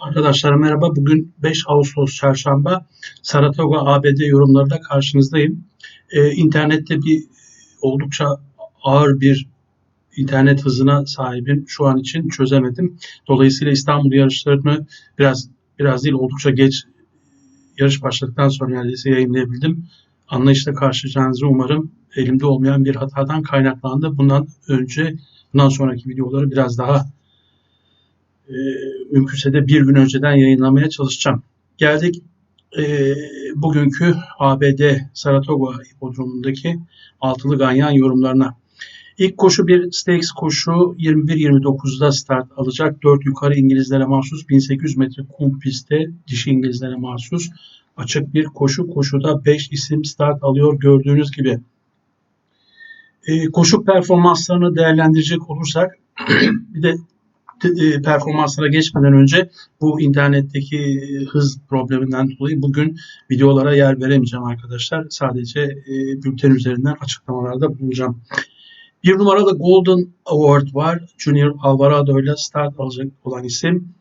Arkadaşlar merhaba. Bugün 5 Ağustos Çarşamba. Saratoga ABD yorumlarıyla karşınızdayım. Ee, internette bir oldukça ağır bir internet hızına sahibim. Şu an için çözemedim. Dolayısıyla İstanbul yarışlarını biraz biraz değil oldukça geç yarış başladıktan sonra neredeyse yayınlayabildim. Anlayışla karşılayacağınızı umarım elimde olmayan bir hatadan kaynaklandı. Bundan önce bundan sonraki videoları biraz daha e, mümkünse de bir gün önceden yayınlamaya çalışacağım. Geldik e, bugünkü ABD Saratoga hipodromundaki altılı ganyan yorumlarına. İlk koşu bir stakes koşu 21-29'da start alacak. 4 yukarı İngilizlere mahsus 1800 metre kum pistte dişi İngilizlere mahsus açık bir koşu. Koşuda 5 isim start alıyor gördüğünüz gibi. E, koşu performanslarını değerlendirecek olursak bir de performanslara geçmeden önce bu internetteki e, hız probleminden dolayı bugün videolara yer veremeyeceğim arkadaşlar. Sadece e, bülten üzerinden açıklamalarda bulunacağım. Bir numaralı Golden Award var. Junior Alvarado ile start alacak olan isim.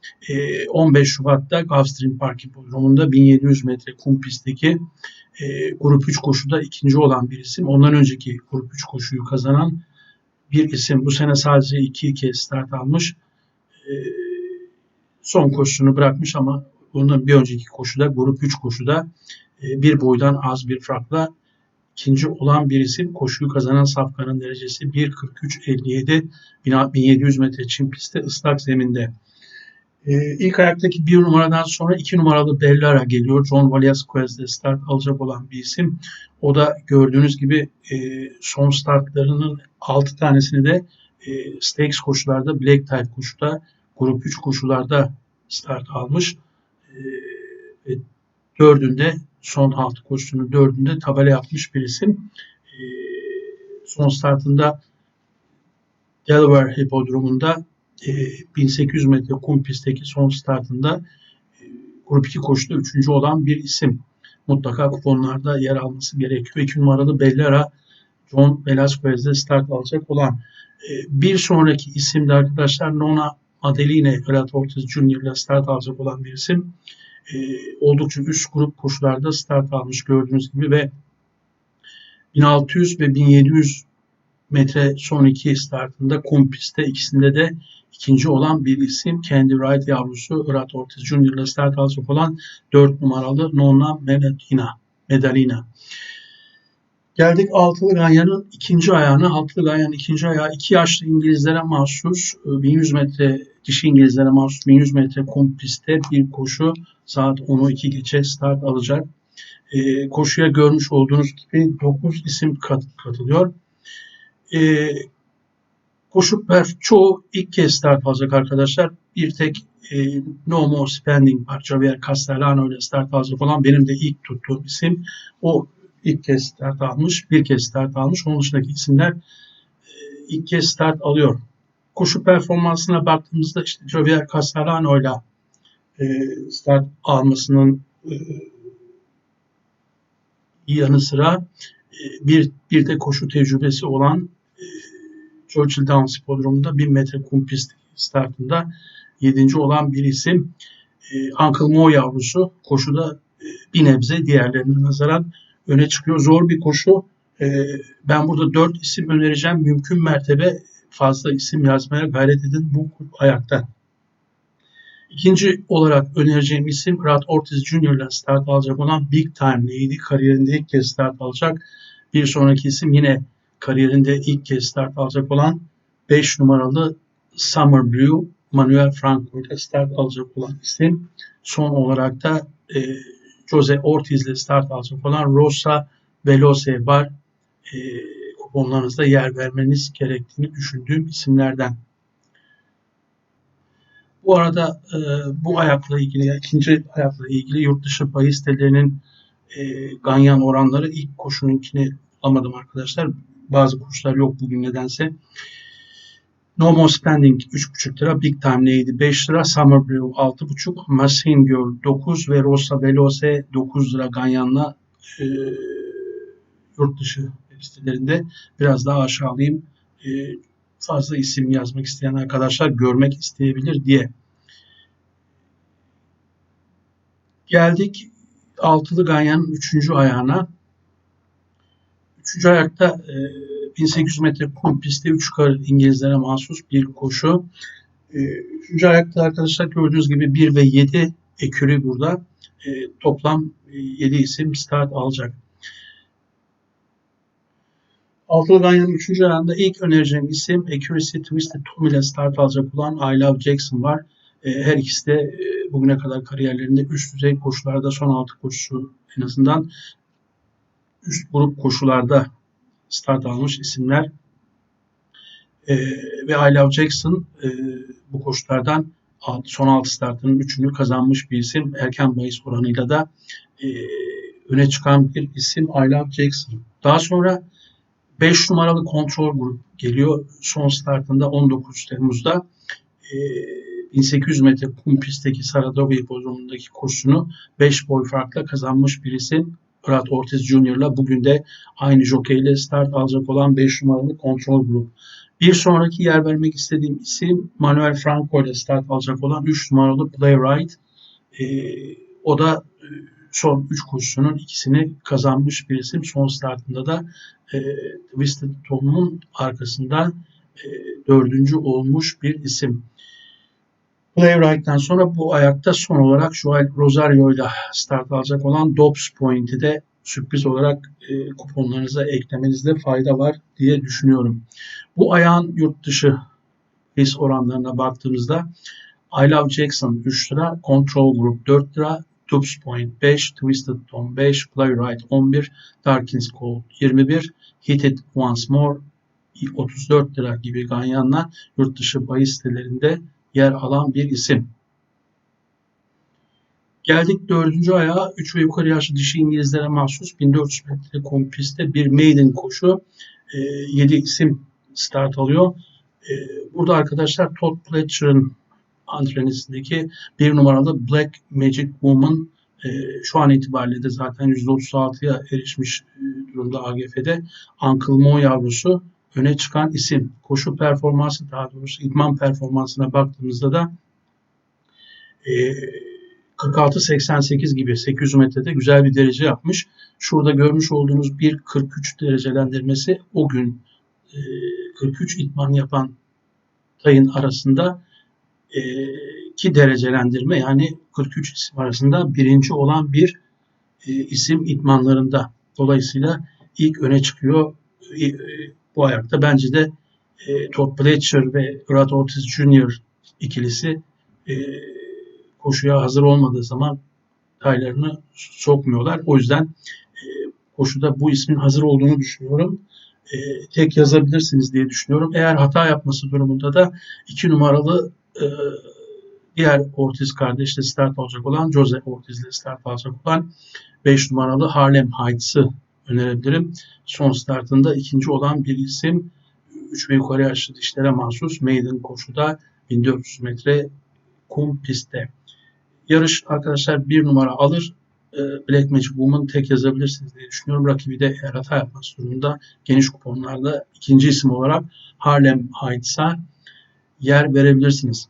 15 Şubat'ta Gulfstream Park Hipodromu'nda 1700 metre kum pistteki grup 3 koşuda ikinci olan bir isim. Ondan önceki grup 3 koşuyu kazanan bir isim. Bu sene sadece iki kez start almış. E, son koşusunu bırakmış ama bunun bir önceki koşuda grup 3 koşuda e, bir boydan az bir farkla ikinci olan bir isim koşuyu kazanan Safkan'ın derecesi 1.43.57 1700 metre çim pistte ıslak zeminde. Ee, ilk ayaktaki bir numaradan sonra iki numaralı Bellara geliyor. John Velasquez'de start alacak olan bir isim. O da gördüğünüz gibi e, son startlarının altı tanesini de e, stakes koşularda, black type koşuda grup 3 koşularda start almış. E, dördünde son altı koşusunun dördünde tabela yapmış bir isim. E, son startında Delaware Hipodromu'nda e, 1800 metre kum pistteki son startında e, grup 2 koşuda üçüncü olan bir isim. Mutlaka kuponlarda yer alması gerekiyor. 2 numaralı Bellera John Velasquez'de start alacak olan. E, bir sonraki isim de arkadaşlar Nona Adeline Relat Ortiz Junior ile start alacak olan bir isim. E, oldukça üst grup koşularda start almış gördüğünüz gibi ve 1600 ve 1700 metre son iki startında kum pistte ikisinde de ikinci olan bir isim. Kendi Wright yavrusu Relat Ortiz Junior ile start alacak olan 4 numaralı Nona Medalina. Medalina. Geldik altılı ganyanın ikinci ayağına. Altılı ganyanın ikinci ayağı iki yaşlı İngilizlere mahsus 1100 e, metre dişi İngilizlere mahsus 1100 metre kum pistte bir koşu saat 10'u 2 geçe start alacak. E, koşuya görmüş olduğunuz gibi 9 isim kat, katılıyor. E, koşu perf çoğu ilk kez start alacak arkadaşlar. Bir tek e, No More Spending var. Javier Castellano ile start alacak olan benim de ilk tuttuğum isim. O ilk kez start almış, bir kez start almış. Onun dışındaki isimler e, ilk kez start alıyor. Koşu performansına baktığımızda işte Javier Castellano ile start almasının e, yanı sıra e, bir, bir de koşu tecrübesi olan e, Churchill Downs Hipodromu'nda 1000 metre kum pist startında 7. olan bir isim. E, Uncle Mo yavrusu koşuda e, bir nebze diğerlerine nazaran öne çıkıyor. Zor bir koşu. Ee, ben burada dört isim önereceğim. Mümkün mertebe fazla isim yazmaya gayret edin bu ayakta. İkinci olarak önereceğim isim Rad Ortiz ile start alacak olan Big Time Lady. Kariyerinde ilk kez start alacak. Bir sonraki isim yine kariyerinde ilk kez start alacak olan 5 numaralı Summer Blue Manuel Franco ile start alacak olan isim. Son olarak da e, Jose Ortiz ile start alacak olan Rosa Veloce var. E, kuponlarınızda yer vermeniz gerektiğini düşündüğüm isimlerden. Bu arada e, bu ayakla ilgili, ikinci ayakla ilgili yurt dışı bahis sitelerinin e, ganyan oranları ilk koşununkini alamadım arkadaşlar. Bazı koşular yok bugün nedense. No More Spending 3,5 lira, Big Time neydi 5 lira, Summer Brew 6,5, Machine Girl 9 ve Rosa Veloce 9 lira Ganyan'la e, yurt dışı sitelerinde biraz daha aşağılayayım. E, fazla isim yazmak isteyen arkadaşlar görmek isteyebilir diye. Geldik altılı ganyanın üçüncü ayağına. Üçüncü ayakta e, 1800 metre kum pistte 3 kar İngilizlere mahsus bir koşu. E, üçüncü ayakta arkadaşlar gördüğünüz gibi 1 ve 7 ekürü burada. E, toplam 7 isim start alacak. Altılı Ganyan'ın 3. ayağında ilk önereceğim isim Accuracy Twisted Tom ile start alacak olan I Love Jackson var. E, her ikisi de e, bugüne kadar kariyerlerinde üst düzey koşularda son altı koşusu en azından üst grup koşularda start almış isimler. E, ve I Love Jackson bu koşulardan son altı startının üçünü kazanmış bir isim. Erken bahis oranıyla da öne çıkan bir isim I Love Jackson. Daha sonra 5 numaralı kontrol grup geliyor. Son startında 19 Temmuz'da. 1800 metre kum pistteki Saratoga hipodromundaki koşusunu 5 boy farkla kazanmış bir isim. Brad Ortiz Jr. bugün de aynı jokeyle start alacak olan 5 numaralı kontrol grup. Bir sonraki yer vermek istediğim isim Manuel Franco ile start alacak olan 3 numaralı Playwright. Ee, o da e, son 3 koşusunun ikisini kazanmış bir isim. Son startında da e, Twisted Tom'un arkasında e, dördüncü olmuş bir isim. Playwright'tan sonra bu ayakta son olarak Joel Rosario ile start alacak olan Dobbs Point'i de sürpriz olarak e, kuponlarınıza eklemenizde fayda var diye düşünüyorum. Bu ayağın yurt dışı his oranlarına baktığımızda I Love Jackson 3 lira, Control Group 4 lira, Dobbs Point 5, Twisted Tom 5, Playwright 11, Darkins Call 21, Hit It Once More 34 lira gibi ganyanla yurt dışı bahis sitelerinde yer alan bir isim. Geldik dördüncü ayağa. 3 ve yukarı yaşlı dişi İngilizlere mahsus 1400 metre kompistte bir maiden koşu. E, 7 isim start alıyor. E, burada arkadaşlar Todd Pletcher'ın antrenesindeki bir numaralı Black Magic Woman e, şu an itibariyle de zaten %36'ya erişmiş e, durumda AGF'de. Uncle Mo yavrusu öne çıkan isim. Koşu performansı daha doğrusu idman performansına baktığımızda da e, 46-88 gibi 800 metrede güzel bir derece yapmış. Şurada görmüş olduğunuz 1.43 derecelendirmesi o gün e, 43 idman yapan tayın arasında e, iki derecelendirme yani 43 isim arasında birinci olan bir e, isim idmanlarında. Dolayısıyla ilk öne çıkıyor. E bu ayakta. Bence de e, Todd Pletcher ve Brad Ortiz Jr. ikilisi e, koşuya hazır olmadığı zaman taylarını sokmuyorlar. O yüzden e, koşuda bu ismin hazır olduğunu düşünüyorum. E, tek yazabilirsiniz diye düşünüyorum. Eğer hata yapması durumunda da iki numaralı e, diğer Ortiz kardeşle start alacak olan Jose Ortiz ile start alacak olan 5 numaralı Harlem Heights'ı önerebilirim. Son startında ikinci olan bir isim 3 ve yukarı yaşlı dişlere mahsus maiden koşuda 1400 metre kum pistte. Yarış arkadaşlar bir numara alır. Ee, Black Magic Woman tek yazabilirsiniz diye düşünüyorum. Rakibi de eğer hata yapması durumunda geniş kuponlarda ikinci isim olarak Harlem Heights'a yer verebilirsiniz.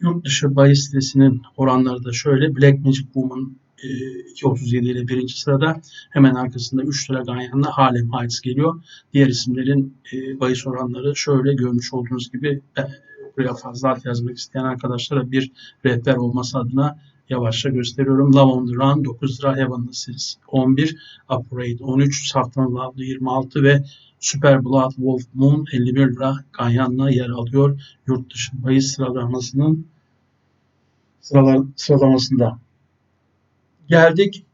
Yurt dışı bahis sitesinin oranları da şöyle. Black Magic Woman 2.37 e, ile birinci sırada. Hemen arkasında 3 lira Ganyan'la Harlem Heights geliyor. Diğer isimlerin e, bahis oranları şöyle görmüş olduğunuz gibi e, buraya fazla alt yazmak isteyen arkadaşlara bir rehber olması adına yavaşça gösteriyorum. Love on the Run 9 lira, Heavenly Seas 11, Uprate 13, Saftan Love'lı 26 ve Super Blood Wolf Moon 51 lira Ganyan'la yer alıyor. Yurt dışı bahis sıralamasının sıralar, sıralamasında. Geldik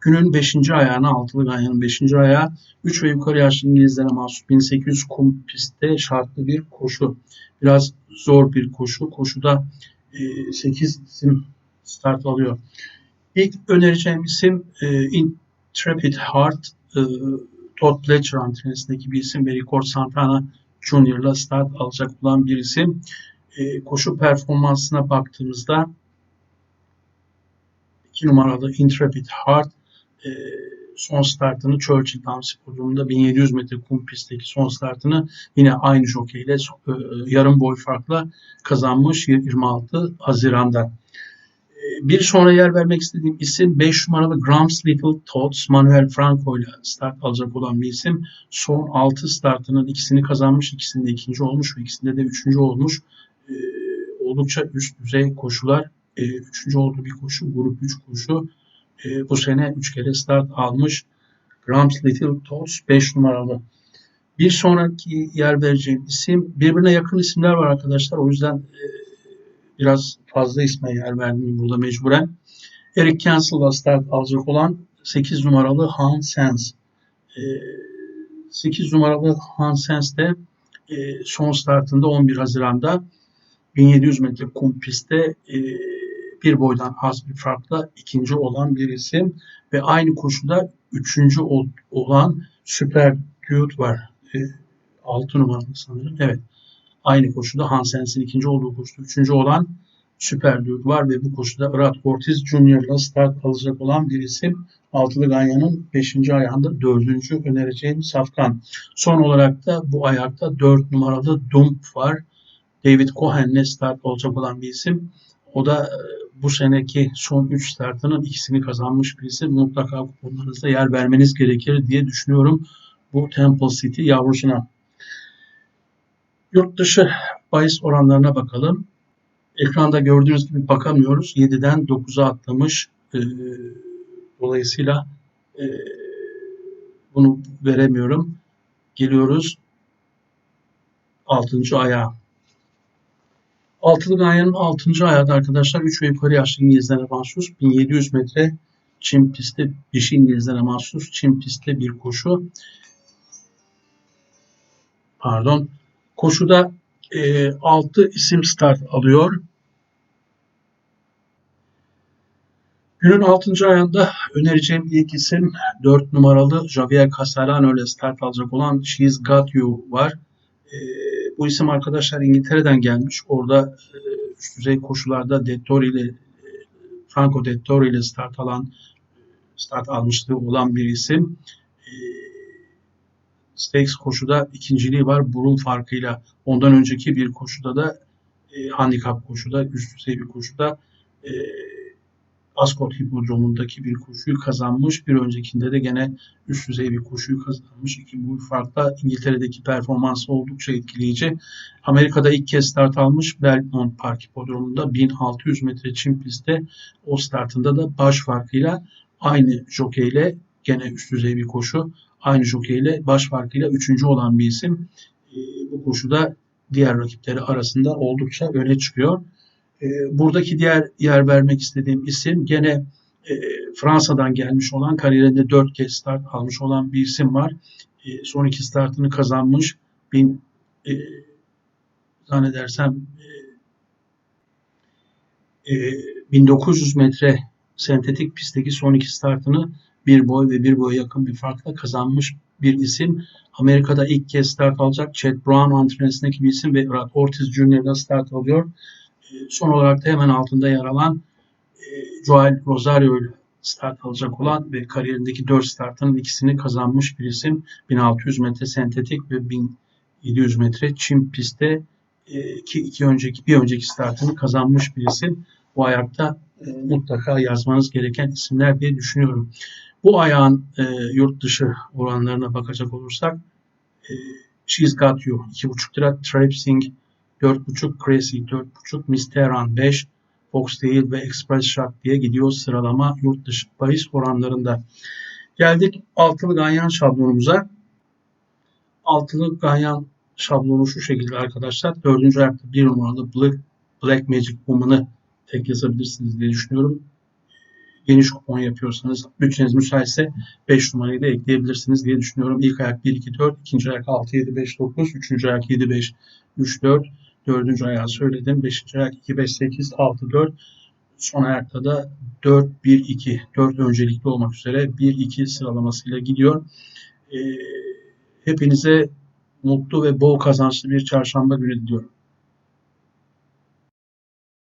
günün 5. ayağına, altılı ganyanın 5. ayağı. 3 ve yukarı yaşlı İngilizlere mahsus 1800 kum pistte şartlı bir koşu. Biraz zor bir koşu. Koşuda 8 e, isim start alıyor. İlk önereceğim isim e, Intrepid Heart, e, Todd Pletcher antrenesindeki bir isim ve Ricord Santana Junior'la start alacak olan bir isim. Koşu performansına baktığımızda 2 numaralı Intrepid Heart e, son startını Churchill Downs Hipodromu'nda 1700 metre kum pistteki son startını yine aynı jokeyle e, yarım boy farkla kazanmış 26 Haziran'da. E, bir sonra yer vermek istediğim isim 5 numaralı Grams Little Tots Manuel Franco ile start alacak olan bir isim. Son 6 startının ikisini kazanmış, ikisinde ikinci olmuş ve ikisinde de üçüncü olmuş. Ee, oldukça üst düzey koşular. Ee, üçüncü olduğu bir koşu, grup 3 koşu. Ee, bu sene 3 kere start almış. Grams Little Tots 5 numaralı. Bir sonraki yer vereceğim isim birbirine yakın isimler var arkadaşlar. O yüzden e, biraz fazla isme yer verdim burada mecburen. Eric Cancel'la start alacak olan 8 numaralı Hans Sens. E, 8 numaralı Hans Sens de e, son startında 11 Haziran'da 1700 metre kum pistte e, bir boydan az bir farkla ikinci olan bir isim ve aynı koşuda üçüncü olan Süper Dude var. E, 6 numaralı sanırım. Evet. Aynı koşuda Hansens'in ikinci olduğu koşuda üçüncü olan Süper Dude var ve bu koşuda Irat Ortiz Junior'la start alacak olan bir isim. Altılı Ganyan'ın 5. ayağında 4. önereceğim Safkan. Son olarak da bu ayakta 4 numaralı Dump var. David Cohen'le start olacak olan bir isim. O da e, bu seneki son 3 startının ikisini kazanmış bir isim. Mutlaka kuponlarınızda yer vermeniz gerekir diye düşünüyorum bu Temple City yavrusuna. Yurt dışı bahis oranlarına bakalım. Ekranda gördüğünüz gibi bakamıyoruz. 7'den 9'a atlamış. E, dolayısıyla e, bunu veremiyorum. Geliyoruz 6. ayağa. Altılı Ganyan'ın 6. ayağı arkadaşlar 3 ve yukarı yaşlı İngilizlere mahsus 1700 metre çim pistte dişi İngilizlere mahsus çim pistte bir koşu. Pardon. Koşuda e, 6 isim start alıyor. Günün 6. ayında önereceğim ilk isim 4 numaralı Javier Castellano ile start alacak olan She's Got You var. E, bu isim arkadaşlar İngiltere'den gelmiş. Orada e, üst düzey koşularda Dettori ile e, Franco Dettori ile start alan start almışlığı olan bir isim. E, Stakes koşuda ikinciliği var burun farkıyla. Ondan önceki bir koşuda da e, handikap koşuda, üst düzey bir koşuda e, Ascot Hipodromu'ndaki bir koşuyu kazanmış. Bir öncekinde de gene üst düzey bir koşuyu kazanmış. İki bu farkla İngiltere'deki performansı oldukça etkileyici. Amerika'da ilk kez start almış Belmont Park Hipodromu'nda 1600 metre çim pistte o startında da baş farkıyla aynı jokeyle gene üst düzey bir koşu aynı jokeyle baş farkıyla üçüncü olan bir isim. E, bu koşuda diğer rakipleri arasında oldukça öne çıkıyor. E, buradaki diğer yer vermek istediğim isim gene e, Fransa'dan gelmiş olan kariyerinde dört kez start almış olan bir isim var. E, son iki startını kazanmış. Bin, e, zannedersem e, e, 1900 metre sentetik pistteki son iki startını bir boy ve bir boya yakın bir farkla kazanmış bir isim. Amerika'da ilk kez start alacak Chad Brown antrenöründeki bir isim ve Brad Ortiz Jr.'da start alıyor. Son olarak da hemen altında yer alan e, Joel Rosario ile start alacak olan ve kariyerindeki 4 startının ikisini kazanmış bir isim. 1600 metre sentetik ve 1700 metre çim pistte e, ki iki önceki bir önceki startını kazanmış bir isim. Bu ayakta e, mutlaka yazmanız gereken isimler diye düşünüyorum. Bu ayağın e, yurt dışı oranlarına bakacak olursak e, She's Got You 2,5 lira, Trapsing 4,5, Crazy 4,5, Misteran 5, Foxtail ve Express Shot diye gidiyor sıralama yurt dışı bahis oranlarında. Geldik altılı ganyan şablonumuza. Altılı ganyan şablonu şu şekilde arkadaşlar. Dördüncü ayakta bir numaralı Black, Black Magic Woman'ı tek yazabilirsiniz diye düşünüyorum geniş kupon yapıyorsanız bütçeniz müsaitse 5 numarayı da ekleyebilirsiniz diye düşünüyorum. İlk ayak 1, 2, 4, ikinci ayak 6, 7, 5, 9, üçüncü ayak 7, 5, 3, 4, dördüncü ayağı söyledim. Beşinci ayak 2, 5, 8, 6, 4. Son ayakta da 4, 1, 2. 4 öncelikli olmak üzere 1, 2 sıralamasıyla gidiyor. Ee, hepinize mutlu ve bol kazançlı bir çarşamba günü diliyorum.